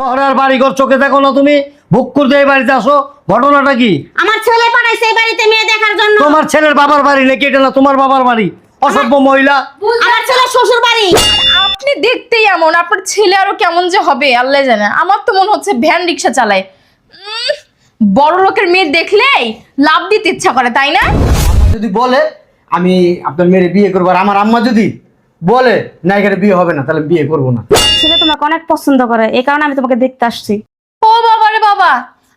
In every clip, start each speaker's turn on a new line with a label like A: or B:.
A: শহরের বাড়িঘর চোখে দেখো না তুমি? বুক করতে এই বাড়িতে আসো। ঘটনাটা কি?
B: আমার ছেলে পাঠাইছে এই বাড়িতে মেয়ে দেখার জন্য।
A: তোমার ছেলের বাবার বাড়ি নাকি এটা না তোমার বাবার বাড়ি? অসভ্য মহিলা।
B: আমার ছেলে শ্বশুর বাড়ি।
C: আপনি দেখতেই এমন আপনার ছেলে আরও কেমন যে হবে আল্লাহ জানে। আমার তো মনে হচ্ছে ভ্যান রিক্সা চালায়। উম, বড় লোকের মেয়ে দেখলেই লাভ দিতে ইচ্ছা করে তাই না?
D: যদি বলে আমি আপনার মেয়ের বিয়ে করব আর আমার আম্মা যদি বলে না এখানে বিয়ে হবে না তাহলে বিয়ে করব না।
B: ছেলে তোমাকে অনেক পছন্দ করে এই কারণে আমি তোমাকে দেখতে আসছি।
C: ও বাবা রে বাবা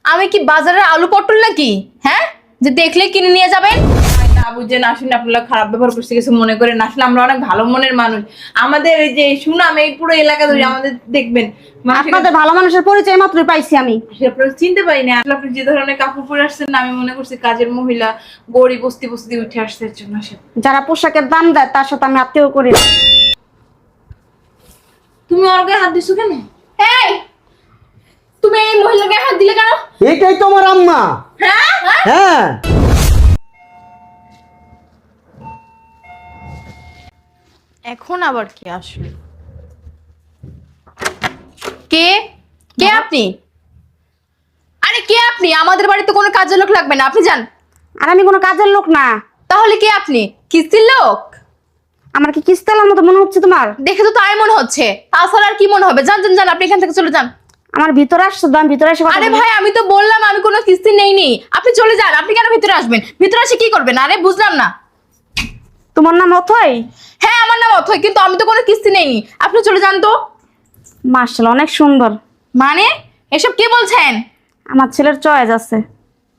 C: আমি কি বাজারের আলু পটল নাকি? হ্যাঁ? যে দেখলে কিনে নিয়ে যাবেন?
E: না আসলে আপনারা খারাপ ব্যবহার করছে কিছু মনে করেন আসলে আমরা অনেক ভালো মনের মানুষ। আমাদের এই যে সুনাম এই পুরো এলাকা ধরে আমাদের দেখবেন
B: আপনাদের ভালো মানুষের পরিচয় মাত্রই পাইছি আমি।
E: চিনতে পারি না আসলে আপনি যে ধরনের কাপড় পরে আসছেন না আমি মনে করছি কাজের মহিলা গড়ি বস্তি বস্তি উঠে আসছে জন্য
B: যারা পোশাকের দাম দেয় তার সাথে আমি আত্মীয় করি
E: তুমি ওর গায়ে হাত দিছো কেন?
C: এই তুমি এই মহিলাকে হাত দিলে কেন?
D: এটাই তো আমার আম্মা।
C: হ্যাঁ?
D: হ্যাঁ।
C: এখন আবার কে আসলো কে? কে আপনি? আরে কে আপনি? আমাদের বাড়িতে কোনো কাজের লোক লাগবে না। আপনি যান।
B: আর আমি কোনো কাজের লোক না।
C: তাহলে কে আপনি? কিস্তির লোক?
B: আমার কি কিস্তালার মতো মনে হচ্ছে তোমার?
C: দেখে তো তাই মনে হচ্ছে। তাছাড়া আর কি মনে হবে? যান যান যান আপনি এখান থেকে চলে যান।
B: আমার ভিতরে আসছো তো আমি ভিতরে এসে কথা
C: আরে ভাই আমি তো বললাম আমি কোনো কিস্তি নেইনি। আপনি চলে যান। আপনি কেন ভিতরে আসবেন? ভিতরে এসে কি করবেন? আরে বুঝলাম না।
B: তোমার নাম অথই?
C: হ্যাঁ আমার নাম অথয় কিন্তু আমি তো কোনো কিস্তি নেইনি। আপনি চলে যান তো।
B: মার্শাল অনেক সুন্দর।
C: মানে? এসব কি বলছেন?
B: আমার ছেলের চয়েস আছে।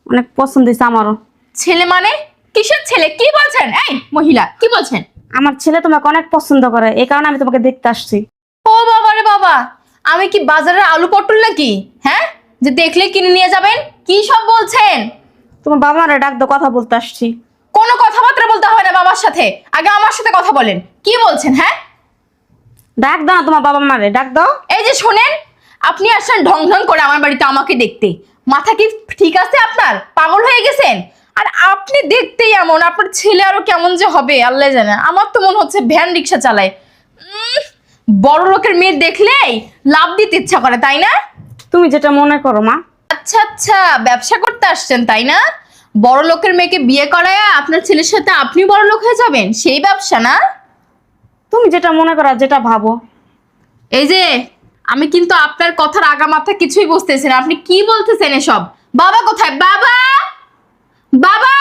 B: অনেক পছন্দ হয়েছে আমারও।
C: ছেলে মানে? কিসের ছেলে? কি বলছেন? এই মহিলা কি বলছেন?
B: আমার ছেলে তোমাকে অনেক পছন্দ করে এই কারণে আমি তোমাকে দেখতে আসছি।
C: ও বাবা রে বাবা আমি কি বাজারের আলু পটল নাকি? হ্যাঁ? যে দেখলে কিনে নিয়ে যাবেন? কি সব বলছেন?
B: তোমার বাবা মারা ডাক দাও কথা বলতে আসছি।
C: কোনো কথাবার্তা বলতে হয় না বাবার সাথে। আগে আমার সাথে কথা বলেন। কি বলছেন হ্যাঁ?
B: ডাক দাও না তোমার বাবা মারে ডাক দাও।
C: এই যে শোনেন আপনি আসছেন ঢং ঢং করে আমার বাড়িতে আমাকে দেখতে। মাথা কি ঠিক আছে আপনার? পাগল হয়ে গেছেন? আর আপনি দেখতেই এমন আপনার ছেলে আরও কেমন যে হবে আল্লাহ জানে। আমার তো মনে হচ্ছে ভ্যান রিক্সা চালায়। উম, বড় লোকের মেয়ে দেখলেই লাভ দিতে ইচ্ছা করে তাই না?
B: তুমি যেটা মনে করো মা।
C: আচ্ছা আচ্ছা ব্যবসা করতে আসছেন তাই না? বড় লোকের মেয়েকে বিয়ে করায় আপনার ছেলের সাথে আপনি বড় লোক হয়ে যাবেন? সেই ব্যবসা না?
B: তুমি যেটা মনে করো যেটা ভাবো।
C: এই যে আমি কিন্তু আপনার কথার আগা মাথা কিছুই বুঝতেছি না। আপনি কি বলতেছেন এসব? বাবা কোথায়? বাবা! বাবা!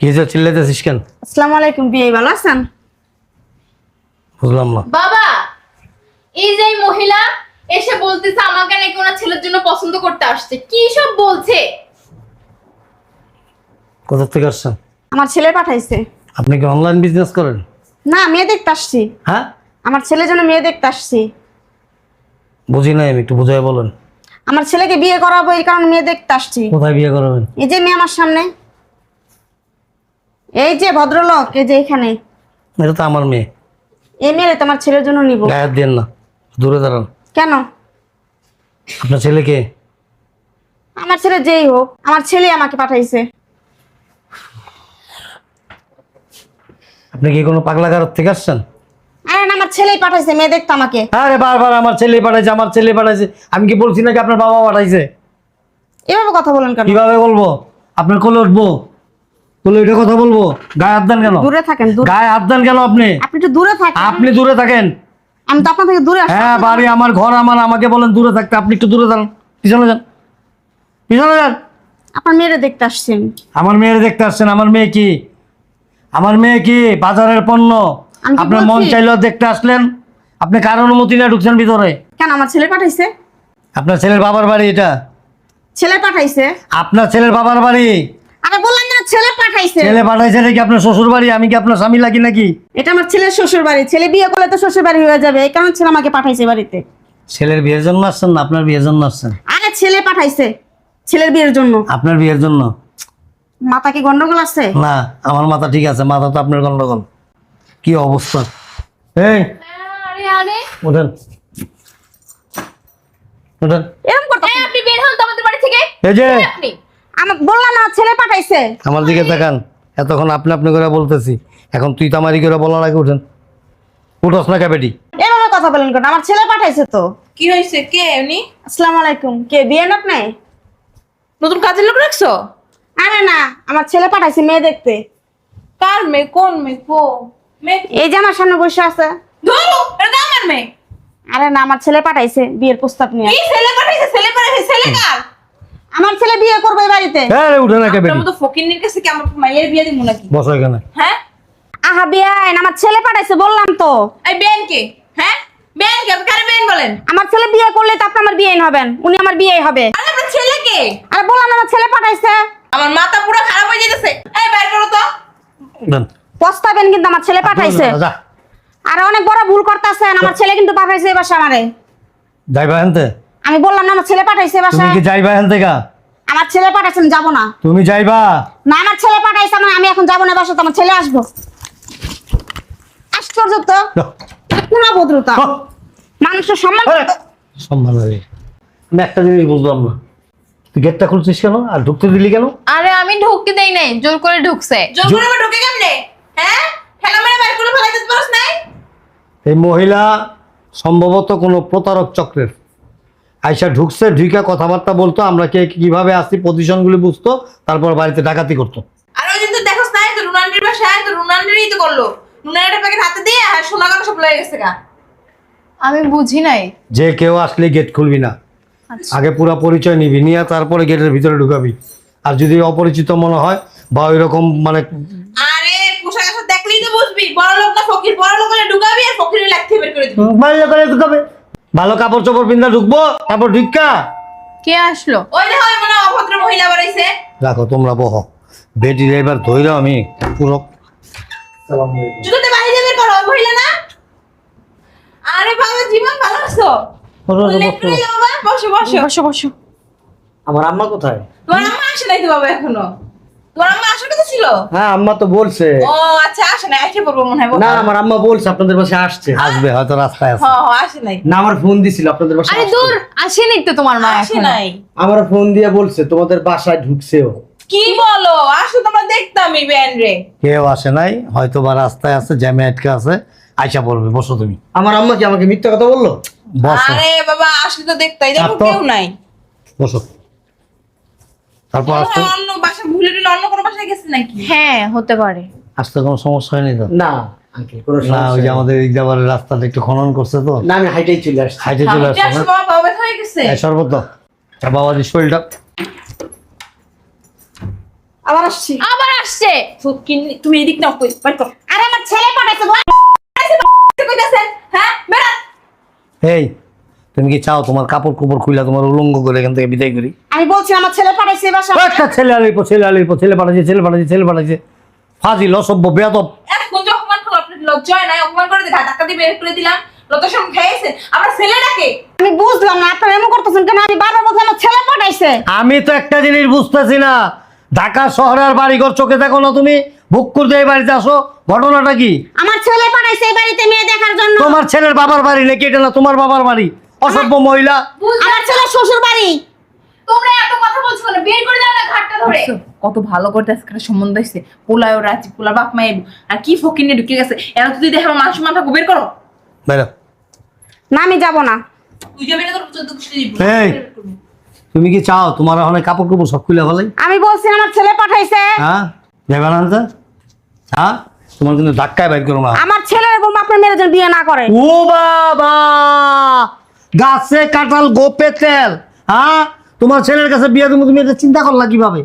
A: কি যে চিল্লাইতেছিস কেন?
B: আসসালামু আলাইকুম বিয়ে ভালো আছেন?
A: বুঝলাম না।
C: বাবা! এই যে এই মহিলা এসে বলতেছে আমাকে নাকি ওনার ছেলের জন্য পছন্দ করতে আসছে। কি সব বলছে?
A: কোথা থেকে আসছেন?
B: আমার ছেলে পাঠাইছে।
A: আপনি কি অনলাইন বিজনেস করেন?
B: না মেয়ে দেখতে আসছি।
A: হ্যাঁ?
B: আমার ছেলের জন্য মেয়ে দেখতে আসছি।
A: বুঝি নাই আমি একটু বুঝাই বলেন।
B: আমার ছেলেকে বিয়ে করাবো এই কারণে মেয়ে দেখতে আসছি।
A: কোথায় বিয়ে করাবেন?
B: এই যে মেয়ে আমার সামনে। এই যে ভদ্রলোক এই যে এখানে।
A: এটা তো আমার মেয়ে।
B: এই মেয়ে তোমার ছেলের জন্য নিব।
A: গায়ে দিয়েন না দূরে দাঁড়ান।
B: কেন?
A: আপনার ছেলেকে
B: আমার ছেলে যেই হোক আমার ছেলে আমাকে পাঠাইছে।
A: আপনি কি কোনো পাগলা গারদ থেকে আসছেন?
B: আরে না আমার ছেলেই পাঠাইছে মেয়ে দেখতে আমাকে।
A: আরে বারবার আমার ছেলে পাঠাইছে আমার ছেলে পাঠাইছে। আমি কি বলছি নাকি আপনার বাবা পাঠাইছে?
B: এভাবে কথা বলেন কেন?
A: কীভাবে বলব? আপনার কোলে উঠবো? কোলে উঠে কথা বলব? গায়ে হাত দেন কেন?
B: দূরে থাকেন দূরে।
A: গায়ে হাত দেন কেন আপনি?
B: আপনি একটু দূরে থাকেন।
A: আপনি দূরে থাকেন।
B: আমি তো আপনার থেকে দূরে আসছি
A: হ্যাঁ বাড়ি আমার ঘর আমার আমাকে বলেন দূরে থাকতে। আপনি একটু দূরে যান পিছনে যান। পিছনে যান।
B: আপনার মেয়েরে দেখতে আসছি আমি।
A: আমার মেয়ের দেখতে আসছেন। আমার মেয়ে কি? আমার মেয়ে কি বাজারের পণ্য?
B: আমি কি
A: আপনার মন
B: বলছি?
A: চাইলেও দেখতে আসলেন। আপনি কার অনুমতি না ঢুকছেন ভিতরে?
B: কেন আমার ছেলে পাঠাইছে?
A: আপনার ছেলের বাবার বাড়ি এটা।
B: ছেলে পাঠাইছে?
A: আপনার ছেলের বাবার বাড়ি।
B: আরে বললাম না ছেলে পাঠাইছে।
A: ছেলে পাঠাইছে নাকি আপনার শ্বশুর বাড়ি? আমি কি আপনার স্বামী লাগি নাকি?
B: এটা আমার ছেলের শ্বশুর বাড়ি। ছেলে বিয়ে করলে তো শ্বশুর বাড়ি হয়ে যাবে। এই কারণে ছেলে আমাকে পাঠাইছে বাড়িতে।
A: ছেলের বিয়ের জন্য আসছেন না? আপনার বিয়ের জন্য আসছেন?
B: আরে ছেলে পাঠাইছে। ছেলের বিয়ের জন্য।
A: আপনার বিয়ের জন্য?
B: মাথা কি গন্ডগোল আছে?
A: না আমার মাথা ঠিক আছে মাথা তো আপনার গন্ডগোল। কি অবস্থা? এই
C: আরে আরে।
A: ওঠেন ওঠেন
B: এরকম করতে
C: এই আপনি বের হন তো আমাদের বাড়ি থেকে।
A: এই যে
C: আপনি।
B: আমার বললাম না ছেলে পাঠাইছে।
A: আমার দিকে তাকান। এতক্ষণ আপনি আপনি করে বলতেছি। এখন তুই তামারি করে বলার আগে উঠেন। উঠোস না
B: এভাবে কথা বলেন কেন? আমার ছেলে পাঠাইছে তো।
E: কি হয়েছে? কে উনি?
B: আসসালামু আলাইকুম। কে বিয়ে না আপনি?
E: নতুন কাজের লোক রাখছো?
B: আরে না আমার ছেলে পাঠাইছে মেয়ে দেখতে।
E: কার মেয়ে? কোন মেয়ে? কো।
B: এই যে আমার সামনে বসে আছে।
E: ধরো এটা আমার মেয়ে।
B: আরে না আমার ছেলে পাঠাইছে বিয়ের প্রস্তাব নিয়ে।
E: কি ছেলে পাঠাইছে? ছেলে পাঠাইছে? ছেলে কার?
B: আমার ছেলে বিয়ে করবে বাড়িতে।
A: হ্যাঁ উঠে না কে
E: আপনার
A: বেটি
E: মতো কাছে কি আমার মাইয়ের বিয়ে দিব নাকি?
A: বসো এখানে।
E: হ্যাঁ?
B: আহা বিয়াইন আমার ছেলে পাঠাইছে বললাম তো।
E: এই বেন কে? হ্যাঁ? বেন কে? কারে বেন বলেন?
B: আমার ছেলে বিয়ে করলে তো আপনি আমার বিয়ে হবেন উনি আমার বিয়ে হবে।
E: আরে আপনার ছেলে কে?
B: আরে বললাম আমার ছেলে পাঠাইছে।
E: আমার মাথা পুরো খারাপ হয়ে যেতেছে এই বাইর করো তো।
A: দেন।
B: পস্তাবেন কিন্তু আমার ছেলে পাঠাইছে।
A: যা।
B: আর অনেক বড় ভুল করতেছেন আমার ছেলে কিন্তু পাঠাইছে এই বাসা আমারে।
A: যাইবা হেনতে
B: আমি বললাম না আমার ছেলে পাঠাইছে এই
A: তুমি কি যাইবা হেন থেকে
B: আমার ছেলে পাঠাইছেন যাব না।
A: তুমি যাইবা?
B: না আমার ছেলে পাঠাইছে মানে আমি এখন যাব না বাসা আমার ছেলে আসব। আশ্চর্য তো। ভদ্রতা। মানুষের সম্মান
A: সম্মান আমি একটা জিনিস বুঝলাম না। তুই গেটটা খুলছিস কেন? আর ঢুকতে দিলি কেন?
C: আরে আমি ঢুকতে দেই নাই জোর করে ঢুকছে।
E: জোর করে আবার ঢোকে কেমনে? হ্যাঁ? খেলা মেরে বাইর করে ফেলাই দিতে পারছ নাই?
A: এই মহিলা সম্ভবত কোনো প্রতারক চক্রের। আইসা ঢুকছে ঢুকা কথাবার্তা বলতো আমরা কে কীভাবে আসছি পজিশনগুলি বুঝতো তারপর বাড়িতে ডাকাতি করতো।
E: আর ওই দিন তো দেখোস নাই তো রুনান্ডির বাসায় তো রুনান্ডিরই তো করল। একটা প্যাকেট হাতে দিয়ে আর সোনা কানো সব লয়ে গেছে গা।
C: আমি বুঝি নাই।
A: যে কেউ আসলে গেট খুলবি না। আগে পুরো পরিচয় নিবি নিয়ে তারপরে গেটের ভিতরে ঢুকাবি। আর যদি অপরিচিত মনে হয় বা ওই রকম মানে
E: আরে পোশাক আশাক দেখলেই তো বুঝবি। বড় লোক না ফকির বড় লোক হলে ঢুকাবি আর ফকির হলে একটি বের করে দিবি।
A: ভালো করে ঢুকাবে। ভালো কাপড় চোপড় পিন্ধা ঢুকবো তারপর ঢুকা।
C: কে আসলো?
E: ওই দেখো ওই মনে অভদ্র মহিলা বাড়াইছে
A: রাখো তোমরা বহ। বেটি এবার ধৈর্য আমি পুরো।
E: জুতোতে বাইরে বের করো মহিলা না? আরে বাবা জীবন ভালো আছো?
A: বসো, বসো, বসো।
E: বসো বসো।
C: বসো বসো।
D: আমার আম্মা কোথায়?
E: তোমার আম্মা আসে নাই তো বাবা এখনও? তোমার আম্মা আসার কথা ছিল?
D: হ্যাঁ আম্মা তো বলছে।
E: ও আচ্ছা আসে নাই এসে পড়ব মনে হয়
D: না আমার আম্মা বলছে আপনাদের বাসায় আসছে।
A: আসবে হয়তো রাস্তায় আছে।
E: হ্যাঁ হ্যাঁ আসে নাই।
D: না আমার ফোন দিছিল আপনাদের বাসায়
C: আরে
D: আসতে।
C: দূর আসেনি তো তোমার মা
E: আসে নাই।
D: আমার ফোন দিয়ে বলছে তোমাদের বাসায় ঢুকছেও।
E: কি বলো? আসো তোমরা দেখতামই ব্যান্ড রে।
A: কেউ আসে নাই হয়তো বা রাস্তায় আছে জ্যামে আটকে আছে আইসা বলবে বসো তুমি।
D: আমার আম্মা কি আমাকে মিথ্যা কথা বলল?
E: আরে বাবা আসলে তো দেখতাই দেখো কেউ নাই।
A: বসো। তারপর আসতে?
E: অন্য বাসা ভুলে টুলে অন্য কোনো বাসায় গেছে নাকি?
C: হ্যাঁ হতে পারে।
A: আসতে কোনো সমস্যা হয়নি তো?
D: না
A: না ওই যে আমাদের ইকদাবারের রাস্তাটা একটু খনন করছে তো।
D: না আমি হাইটাই চলে আসছি।
A: হাইটে চলে
E: হাঁটতে
A: আসছে
E: আসো
A: না
E: বাবা বাবা হয়ে গেছে।
A: সর্বত। আর শরীরটা?
B: আবার আসছি।
C: আবার আসছে।
E: তুমি এদিক নাও কই
B: আরে আমার ছেলে পাঠাইছে
E: হ্যাঁ বেরাত
A: এই তুমি কি চাও তোমার কাপড় কুপড় খুলে তোমার উলঙ্গ করে এখান থেকে বিদায় করি?
B: আমি বলছি আমার ছেলে পাঠাইছে বাসা
A: একটা ছেলে আলিপ ছেলে আলিপ ছেলে পাঠাচ্ছে ছেলে পাঠাচ্ছে ছেলে পাঠাচ্ছে ফাজিল অসভ্য বেয়াদব।
E: এখন অপমান করল? আপনার লজ্জায় নাই অপমান করে দিয়ে ধাক্কা দিয়ে বের করে দিলাম। লতাশন খেয়েছে। আমার ছেলেটাকে
B: আমি বুঝলাম না আপনারা এমন করতেছেন কেন? আমি বারবার বলছি আমার ছেলে পাঠাইছে।
A: আমি তো একটা জিনিস বুঝতেছি না। ঢাকা শহরের বাড়িঘর চোখে দেখো না তুমি? বুক করতে এই বাড়িতে আসো। ঘটনাটা কি?
B: আমার ছেলে পাঠাইছে এই বাড়িতে মেয়ে দেখার জন্য।
A: তোমার ছেলের বাবার বাড়ি নাকি এটা না তোমার বাবার বাড়ি? অসভ্য মহিলা।
B: আমার ছেলে শ্বশুর বাড়ি।
C: তোমরা এত কথা বলছো কেন? বের করে দাও না ঘাটটা ধরে।
E: কত ভালো করতে আজকে সম্বন্ধ হয়েছে। পোলায় ওরা আছে পোলা বাপ মায়ের আর কি ফকির নিয়ে ঢুকে গেছে। এরা যদি দেখে আমার মানুষ মাথা বের করো।
B: না আমি যাব না।
E: তুই যাবি না তোর চোদ্দ কুষ্টি
A: এই। তুমি কি চাও? তোমার ওখানে কাপড় কুপড় সব খুলে ফেলাই
B: আমি বলছি আমার ছেলে পাঠাইছে।
A: হ্যাঁ? যাবে না আনতে? হ্যাঁ? তোমার কিন্তু ধাক্কায় বাইর করো না
B: আমার ছেলের বলব আপনার মেয়ের জন্য বিয়ে না করে।
A: ও বাবা! গাছে কাঁঠাল গোপে তেল হ্যাঁ? তোমার ছেলের কাছে বিয়ে তুমি তুমি এটা চিন্তা করলা কীভাবে?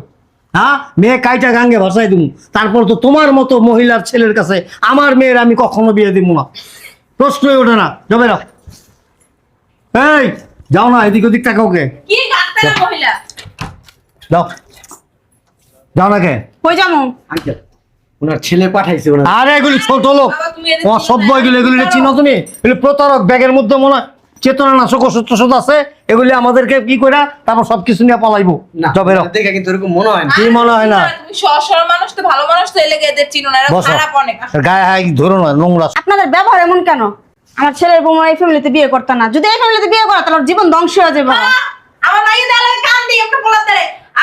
A: হ্যাঁ? মেয়ে কাইটা গাঙ্গে ভাসাই দিব। তারপর তো তোমার মতো মহিলার ছেলের কাছে আমার মেয়ের আমি কখনো বিয়ে দিব না। প্রশ্নই ওঠে না। যাবে না। এই যাও না এদিক ওদিক টাকা ওকে
E: কি গাছতে না মহিলা?
A: যাও। যাও না কে।
B: কই যাব?
D: আঙ্কেল। ওনার ছেলে পাঠাইছে ওনার।
A: আরে এগুলি ছোট লোক। অসভ্য? এগুলি এগুলি চিনো তুমি? এগুলি প্রতারক ব্যাগের মধ্যে মনে হয় চেতনা নাশক ওষুধ টষুধ আছে। এগুলি আমাদেরকে কি করে তারপর সবকিছু নিয়ে পালাইবো।
D: না দেখে কিন্তু এরকম মনে হয় না।
A: কি মনে হয় না?
E: তুমি সরল মানুষ তো ভালো মানুষ তো এলাকা এদের চিনো না এরা খারাপ অনেক।
A: গায়ে হাই ধরো না নোংরা।
B: আপনাদের ব্যবহার এমন কেন? আমার ছেলের বউ এই ফ্যামিলিতে বিয়ে করতে না। যদি এই ফ্যামিলিতে বিয়ে করে তাহলে জীবন ধ্বংস হয়ে যাবে।
E: আমার দেয়ালে কান দিই একটা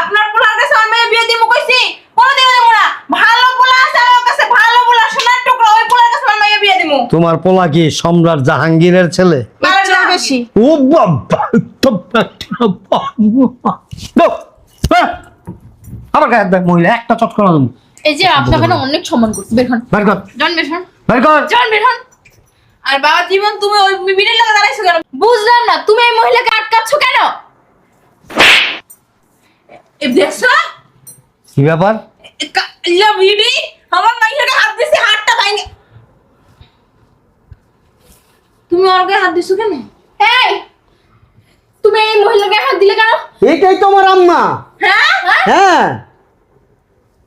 E: আপনার পোলার কাছে মেয়ে বিয়ে দিব কইছি। কোন দিব দিব না ভালো পোলা আছে আমার কাছে ভালো পোলা সোনার টুকরা ওই পোলার কাছে আমার মেয়ে বিয়ে দিব
A: তোমার পোলা কি সম্রাট জাহাঙ্গীরের ছেলে?
B: বাচ্চা বেশি।
A: ও বাবা তো দাও, হ্যাঁ। গায়ে দেয় মহিলা একটা চটকো না তুমি
C: এই যে আপনাকে না অনেক সম্মান করছি বের হন।
A: বের কর।
C: জন বের হন।
A: বের কর।
C: জন বের হন।
E: আর বাবা জীবন তুমি ওই মিডিল লাগা দাঁড়াইছো কেন?
C: বুঝলাম না তুমি এই মহিলাকে আটকাচ্ছ কেন?
E: দেখছ?
A: কি ব্যাপার?
E: এ কা- বিডি আমার মাইয়ারে হাত দিছে হাতটা ভাঙে। তুমি ওর গায়ে হাত দিছো কেন?
C: এই তুমি এই মহিলাকে হাত দিলে কেন?
D: এইটাই তো আমার আম্মা।
E: হ্যাঁ?
D: হ্যাঁ?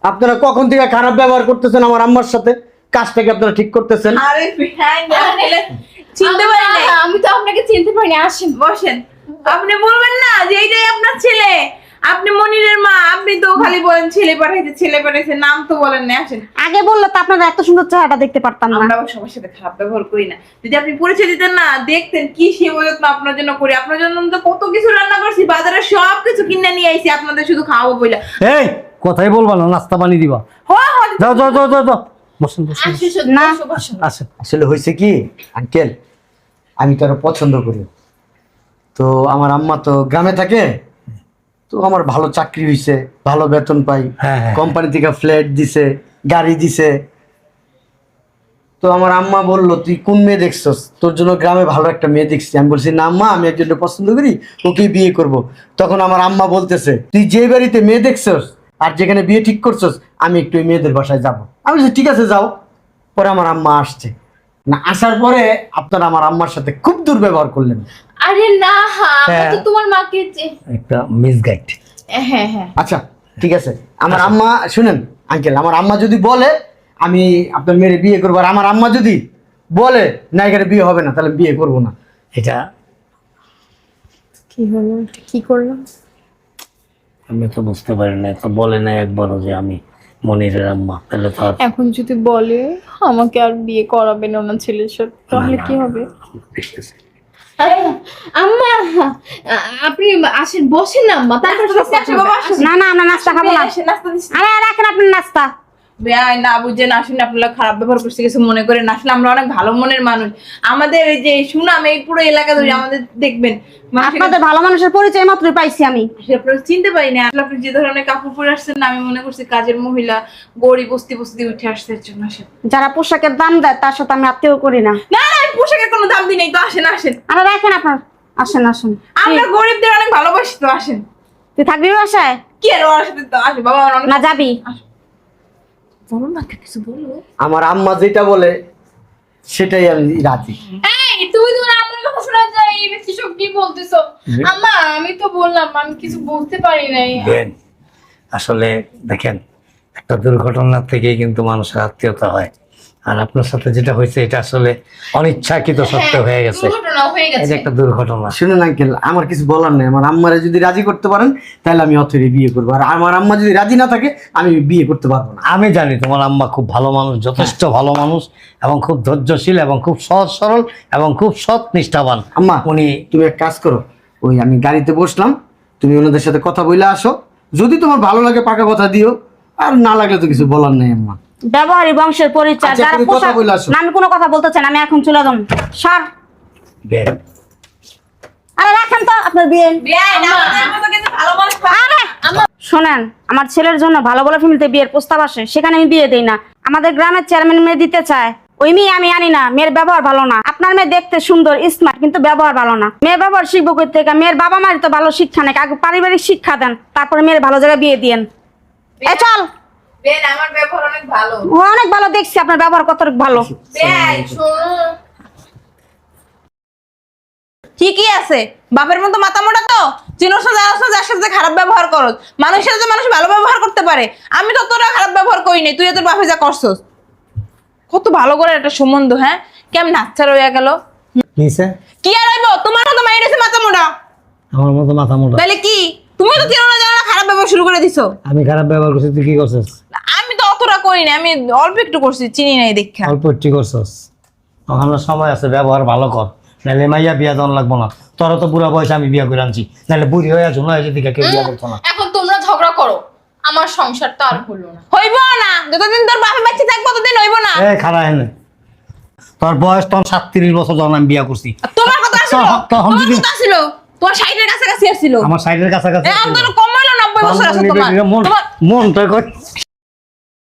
D: আপনারা কখন থেকে খারাপ ব্যবহার করতেছেন আমার আম্মার সাথে? কাজটাকে আপনারা ঠিক করতেছেন?
E: আরে হ্যাঁ চিনতে পারি
C: আমি তো আপনাকে চিনতে পারিনি আসেন।
E: বসেন। আপনি বলবেন না যে এইটাই আপনার ছেলে। আপনি মনিরের মা আপনি তো খালি বলেন ছেলে পাঠাইছে ছেলে পাঠাইছে নাম তো বলেন না আসেন।
B: আগে বললে তো আপনারা এত সুন্দর চেহারাটা দেখতে পারতাম না।
E: আমরা সবার সাথে খারাপ ব্যবহার করি না। যদি আপনি পরিচয় দিতেন না দেখতেন কি সেবা যত্ন আপনার জন্য করি। আপনার জন্য তো কত কিছু রান্না করছি বাজারে সব কিছু কিনে নিয়ে আইছি আপনাদের শুধু খাওয়াবো বইলা।
A: এই কথাই বলবা না নাস্তা পানি দিবা।
E: হ্যাঁ হ্যাঁ
A: যাও যাও যাও যাও বসুন বসুন।
B: না।
A: আসেন।
D: আসলে হয়েছে কি আঙ্কেল আমি তো আরও পছন্দ করি। তো আমার আম্মা তো গ্রামে থাকে তো আমার ভালো চাকরি হয়েছে ভালো বেতন পাই।
A: হ্যাঁ, হ্যাঁ।
D: কোম্পানি থেকে ফ্ল্যাট দিছে গাড়ি দিছে। তো আমার আম্মা বলল তুই কোন মেয়ে দেখছস? তোর জন্য গ্রামে ভালো একটা মেয়ে দেখছি। আমি বলছি না আম্মা আমি একজনকে পছন্দ করি ওকে বিয়ে করব। তখন আমার আম্মা বলতেছে তুই যে বাড়িতে মেয়ে দেখছস আর যেখানে বিয়ে ঠিক করছস আমি একটু ওই মেয়েদের বাসায় যাব। আমি বলছি ঠিক আছে যাও। পরে আমার আম্মা আসছে। না আসার পরে আপনারা আমার আম্মার সাথে খুব দুর্ব্যবহার করলেন।
C: আরে না আমরা তো
A: হ্যাঁ।
C: তোমার মাকে
A: একটা মিসগাইড
C: হ্যাঁ হ্যাঁ
D: আচ্ছা ঠিক আছে আমার আম্মা শুনেন আঙ্কেল আমার আম্মা যদি বলে আমি আপনার মেয়ের বিয়ে করব আর আমার আম্মা যদি বলে না এখানে বিয়ে হবে না তাহলে বিয়ে করব না
A: এটা
B: কি হলো কি করল
A: আমি তো বুঝতে পারি না তো বলে না একবারও যে আমি মনিরের আম্মা তাহলে তো
C: এখন যদি বলে আমাকে আর বিয়ে করাবে না ওনার ছেলের সাথে তাহলে কি হবে
A: দেখতেছি।
C: আম্মা আপনি আসেন বসেন না আম্মা তারপর।
B: না না আমরা নাস্তা খাব না।
E: নাস্তা
B: রাখেন আপনার নাস্তা।
E: না বুঝেন আপনারা খারাপ ব্যবহার করছে কিছু মনে করেন। আসলে আমরা অনেক ভালো মনের মানুষ। আমাদের এই যে সুনাম এই পুরো এলাকা ধরে আমাদের দেখবেন
B: আপনাদের ভালো মানুষের পরিচয় মাত্রই পাইছি আমি।
E: আপনারা চিনতে পারি না। আপনি যে ধরনের কাপড় পরে আসছেন আমি মনে করছি কাজের মহিলা গরিব বস্তি বস্তি উঠে আসছে জন্য আসেন।
B: যারা পোশাকের দাম দেয় তার সাথে আমি আত্মীয় করি না।
E: না পোশাকের কোনো দাম দিই নাই তো আসেন আসেন।
B: আরে রাখেন আপনার আসেন আসেন।
E: আমরা গরিবদের অনেক ভালোবাসি তো আসেন।
B: তুই থাকবি বাসায়?
E: কি আর তো আসে বাবা
B: না যাবি।
E: বলুন না কিছু বলো।
D: আমার আম্মা যেটা বলে সেটাই আমি রাজি।
C: এই তুমি তো আমার কথা শোনা যায় এই ব্যক্তি সব কি বলতেছো? আম্মা আমি তো বললাম আমি কিছু বলতে পারি নাই।
A: দেন আসলে দেখেন একটা দুর্ঘটনা থেকেই কিন্তু মানুষের আত্মীয়তা হয়। আর আপনার সাথে যেটা হয়েছে এটা আসলে অনিচ্ছাকৃত সত্য
C: হ্যাঁ,
A: হয়ে গেছে।
C: দুর্ঘটনা হয়ে গেছে।
A: একটা দুর্ঘটনা।
D: শুনুন আঙ্কেল আমার কিছু বলার নেই। আমার আম্মারে যদি রাজি করতে পারেন তাহলে আমি অথরে বিয়ে করব। আর আমার আম্মা যদি রাজি না থাকে আমি বিয়ে করতে পারব না।
A: আমি জানি তোমার আম্মা খুব ভালো মানুষ যথেষ্ট ভালো মানুষ এবং খুব ধৈর্যশীল এবং খুব সহজ সরল এবং খুব সৎ নিষ্ঠাবান।
D: আম্মা
A: উনি
D: তুমি এক কাজ করো ওই আমি গাড়িতে বসলাম তুমি ওনাদের সাথে কথা বলে আসো। যদি তোমার ভালো লাগে পাকা কথা দিও আর না লাগলে তো কিছু বলার নেই আম্মা।
B: ব্যবহারী বংশের পরিচয়
D: আচ্ছা,
B: যারা পোশাক আমি কোনো কথা বলতে চাই না আমি এখন চলে যাব। সার। আরে রাখেন তো আপনার বিয়ে। শোনেন আমার ছেলের জন্য ভালো ভালো ফ্যামিলিতে বিয়ের প্রস্তাব আসে সেখানে আমি বিয়ে দেই না। আমাদের গ্রামের চেয়ারম্যান মেয়ে দিতে চায়। ওই মেয়ে আমি আনি না মেয়ের ব্যবহার ভালো না। আপনার মেয়ে দেখতে সুন্দর স্মার্ট কিন্তু ব্যবহার ভালো না। মেয়ের ব্যবহার শিখব কই থেকে মেয়ের বাবা মার তো ভালো শিক্ষা নেই আগে পারিবারিক শিক্ষা দেন তারপরে মেয়ের ভালো জায়গায় বিয়ে দিয়েন। এ চল।
E: বেন আমার ব্যবহার অনেক ভালো।
B: ও অনেক ভালো দেখছি আপনার ব্যবহার কত ভালো।
C: শোনো
E: ঠিকই আছে। বাপের মতো মাথা মোটা তো। চিনোস না জানোস না যার সাথে খারাপ ব্যবহার করস। মানুষের সাথে মানুষ ভালো ব্যবহার করতে পারে। আমি তো তোরা খারাপ ব্যবহার করি নাই তুই তোর বাপে যা করছস। কত ভালো করে একটা সম্বন্ধ হ্যাঁ? কেমন আচ্ছা রইয়া গেল। কি আর হইব? তোমার মতো মাইর এসে মাথা মোটা।
A: আমার মতো মাথা মোটা।
E: তাহলে কি? তুমি তো চিনো না জানো না খারাপ ব্যবহার শুরু করে দিছো।
A: আমি খারাপ ব্যবহার করছি তুই কি করছিস?
E: অতটা করি না আমি অল্প একটু করছি চিনি নাই দেখা।
A: অল্প একটু করছিস? আমার সময় আছে ব্যবহার ভালো কর। নাহলে মাইয়া বিয়া দেওয়ার লাগবো না। তোরা তো বুড়া বয়সে আমি বিয়া করে আনছি। নাহলে বুড়ি হয়ে আছো না এদিকে কেউ বিয়া করতো না।
C: এখন তোমরা ঝগড়া করো। আমার সংসার তো আর হলো না।
E: হইব না। যতদিন তোর বাপে বাচ্চা থাকব ততদিন হইব না।
A: এ খারা হেনে তোর বয়স তখন সাতত্রিশ বছর যখন আমি বিয়া করছি।
E: তোমার কথা ছিল?
A: তখন- যদি-
E: কথা ছিল? তোমার ষাটের কাছাকাছি আসছিল
A: আমার সাইডের কাছাকাছি
E: এ অন্তত কম হইল নব্বই বছর আছে তোমার।
A: মন তো